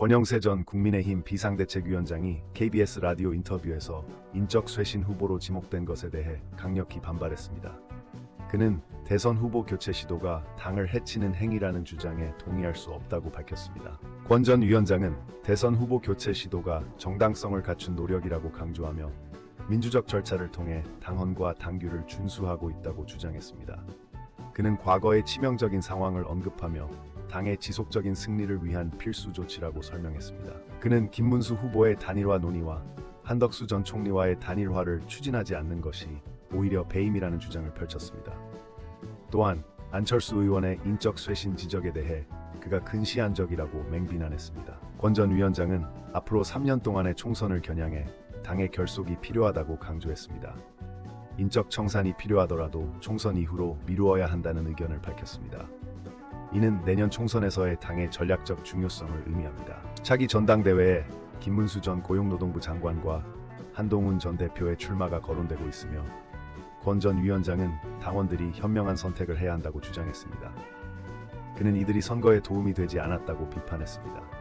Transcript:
권영세 전 국민의힘 비상대책위원장이 KBS 라디오 인터뷰에서 인적 쇄신 후보로 지목된 것에 대해 강력히 반발했습니다. 그는 대선 후보 교체 시도가 당을 해치는 행위라는 주장에 동의할 수 없다고 밝혔습니다. 권 전 위원장은 대선 후보 교체 시도가 정당성을 갖춘 노력이라고 강조하며 민주적 절차를 통해 당헌과 당규를 준수하고 있다고 주장했습니다. 그는 과거의 치명적인 상황을 언급하며 당의 지속적인 승리를 위한 필수 조치라고 설명했습니다. 그는 김문수 후보의 단일화 논의와 한덕수 전 총리와의 단일화를 추진하지 않는 것이 오히려 배임이라는 주장을 펼쳤습니다. 또한 안철수 의원의 인적 쇄신 지적에 대해 그가 근시안적이라고 맹비난했습니다. 권 전 위원장은 앞으로 3년 동안의 총선을 겨냥해 당의 결속이 필요하다고 강조했습니다. 인적 청산이 필요하더라도 총선 이후로 미루어야 한다는 의견을 밝혔습니다. 이는 내년 총선에서의 당의 전략적 중요성을 의미합니다. 차기 전당대회에 김문수 전 고용노동부 장관과 한동훈 전 대표의 출마가 거론되고 있으며 권 전 위원장은 당원들이 현명한 선택을 해야 한다고 주장했습니다. 그는 이들이 선거에 도움이 되지 않았다고 비판했습니다.